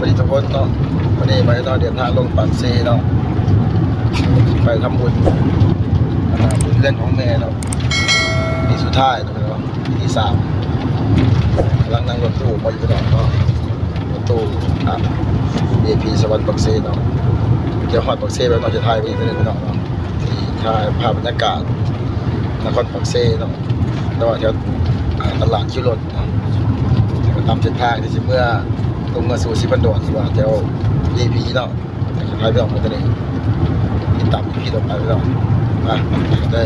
วัสดีทุกคนเนาะวันนี้ไปเนาะเดินทางลงปากเซเนาะไปทำบุญอ่าบุญเล่นของแม่เนาะปีสุดท้ายเนาะเนาะปีที่สามกำลังนั่งรถตู้มาอยู่เนาะเนาะรถตู้ครับ VIP สวรรค์ปักเซเนาะเดี๋ยวฮอดปักซแล้วเนาะจะถ่ายไปอีกนิดนึงเนาะเนาะที่ถ่ายภาพบรรยากาศนครปักเซเนาะแล้วก็แถวตลาดชิรถเนาะก็ตามเส้นทางที่เมื่อ ตรงมื่อสู่สิบันโดนสิว่าแถว EP เนาะใครไปออกมาตัวนี้ติดตาม EP ต่อไปพี่น้องมาได้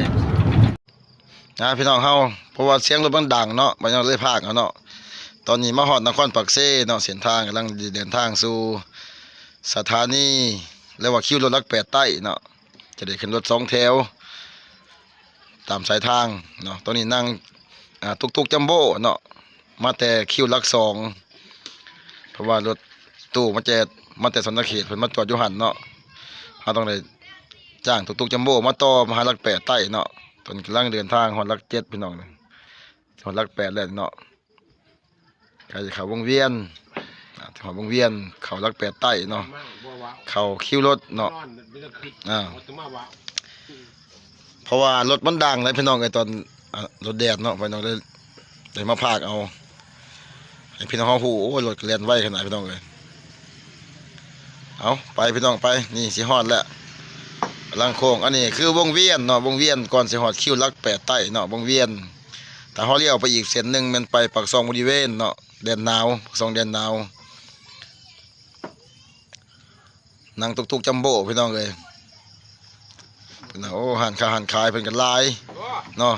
นะพี่น้องเฮาเพราะว่าเสียงรถมันดังเนาะมันยังเลยพากเอาเนาะตอนนี้มาฮอดนครปักเซ่เนาะเส้นทางกำลังเดินทางสู่สถานีเรียกว่าคิวรถลักแปดใต้เนาะจะได้ขึ้นรถสองแถว ตามสายทางเนาะตอนนี้นั่งอ่าตุกๆจัมโบ้เนาะมาแต่คิวลักสอง เพราะว่ารถตู้มาแจกมาแต่สำนักเขตเพิ่นมาจอดอยู่หันเนาะเราต้องได้จ้างตุกๆจัมโบ้มาต่อมาหาลักแปดใต้เนาะตอนกำลังเดินทางฮอดลักเจ็ดพี่น้องฮอดลักแปดแล้วเนาะใครจะเข้าวงเวียนอ่าเข้าวงเวียน เขาลักแปดใต้เนาะเขาคิวรถเนาะอ่าเพราะว่ารถมันดังเลยพี่น้องไอ้ตอนรถแดดเนาะพี่น้องเลยได้มาพากเอา พี่น้องเขาหูโอ้รถเลียนไวขนาดพี่น้องเลยเอาไปพี่น้องไปนี่สิฮอดแล้วลังโค้งอันนี้คือวงเวียนเนาะวงเวียนก่อนสิฮอดคิวลักแปดใต้เนาะวงเวียนแต่เขาเลี้ยวไปอีกเส้นหนึ่งมันไปปากซองบริเวณเนาะแดนนาวปากซองแดนนาวนั่งตุกๆจัมโบ้พี่น้องเลยเพิ่นน่ะโอ้หันค้าหันขายเพิ่นกันลายเนาะ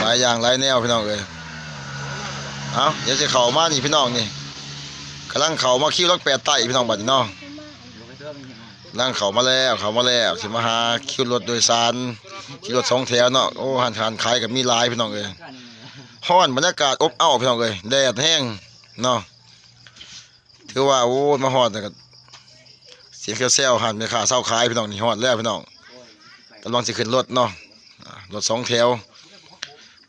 หลายอย่างหลายแนวพี่น้องเอ้ย เอาเดี๋ยวจะเข้ามานี่พี่น้องนี่กำลังเข้ามาคิวรักแปดไต้พี่น้องบัดนี้เนาะกำลังเข้ามาแล้วเข้ามาแล้วสิมาหาคิวรถโดยสารคิวรถสองแถวเนาะโอ้หันหันขายกับมีลายพี่น้องเอ้ยฮ้อนบรรยากาศอบอ้าวพี่น้องเอ้ยแดดแห้งเนาะถือว่าโอ้มาฮอดแต่ก็เสียงเซลหันไปขาเศร้าขายพี่น้องนี่ฮอดแล้วพี่น้องกำลังสิขึ้นรถเนาะรถสองแถว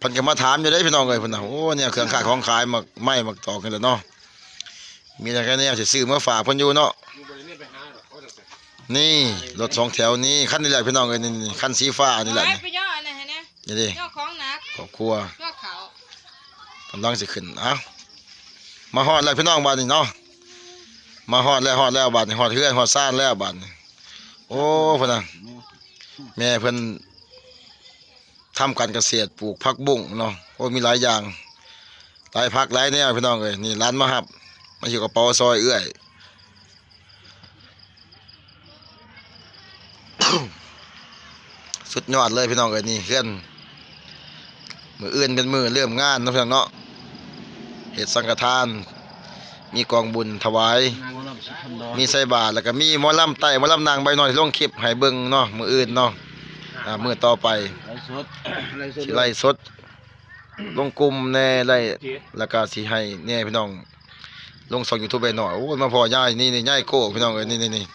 พันก็มาถามอยู่ได้พี่น้องเลยพิ่นนะโอ้เนี่ยเครื่องขายของขายมาไม่มาต่อกันแล้วเนาะมีแต่แค่เนี้สิซื้อมาฝากเพิ่นอยู่เนาะอยู่เวณไปหาะนี่รถสองแถวนี้คันนี้แหละพี่น้องเอ้ยนี่นี่คันสีฟ้านี่แหละไปนี่ย่ออะไรฮะเนี่ยนี่ดิย่อของนักครอบครัวย่อเขากำลังสิขึ้นเอ้ามาฮอดแล้วพี่น้องบ้านนี้เนาะมาฮอดแล้วฮอดแล้วบ้านนี้ฮอดเฮือนฮอดซ่านแล้วบ้านนี้โอ้พิ่นนะแม่เพิ่น ทำการเกษตรปลูกผักบุ้งเนาะโอ้มีหลายอย่างหลายพักหลายแนวพี่น้องเอ้ยนี่ร้านมาหับมาอยู่กับปาซอยเอื้อยสุดยอดเลยพี่น้องเอ้ยนี่เพื่อนมืออื่นเป็นมือเริ่มงานนะพี่น้องเนาะเหตุสังฆทาน มีกองบุญถวาย มีใส่บาตรแล้วก็มีมอลำไต่มอลำนางใบหน่อยที่ลงคลิปให้เบิ่งเนาะมืออื่นเนาะอ่ามือต่อไป สดไล่สดสิไล่สด ลงกลุ่มแน่ไล่เจ็ดแล้วก็สิให้แน่พี่น้อง ลงสองยูทูบไปหน่อยโอ้ยมาพอย่ายนี่นี่ย่ายโก้พี่น้องเอ้ยนี่นี่นี่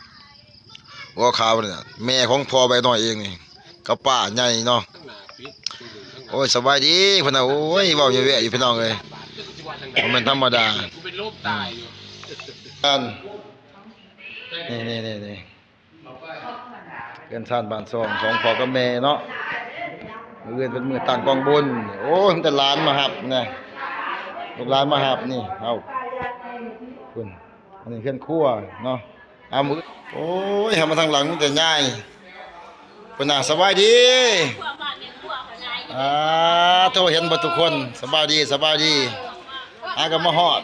วัวขาวเนี่ยแม่ของพ่อใบหน่อยเองนี่กับป้าใหญ่เนาะตั้งหน้าปิดตู้ดูทั้งหมดโอ้ยสบายดีพี่น้องโอ้ยเว้าอยู่แวะอยู่พี่น้องเอ้ยบาทก็จะว่าทางไหบ่แม่นธรรมดากูเป็นโรคตายอยู่อันนี่นี่นี่นี่เกินซ่านบ้านซองสองพ่อกับแม่เนาะ มืออื่นเป็นมือตั้งกองบุญโอ้แต่หลานมาหับนะลูกหลานมาหับนี่เอาคุณอันนี้เคลื่อนคั่วเนาะเอามือโอ้ยทำมาทางหลังมันแต่ง่ายคุณน่ะสบายดีอ่าโทรเห็นบ่ทุกคนสบายดีสบายดีอาก็มาฮอด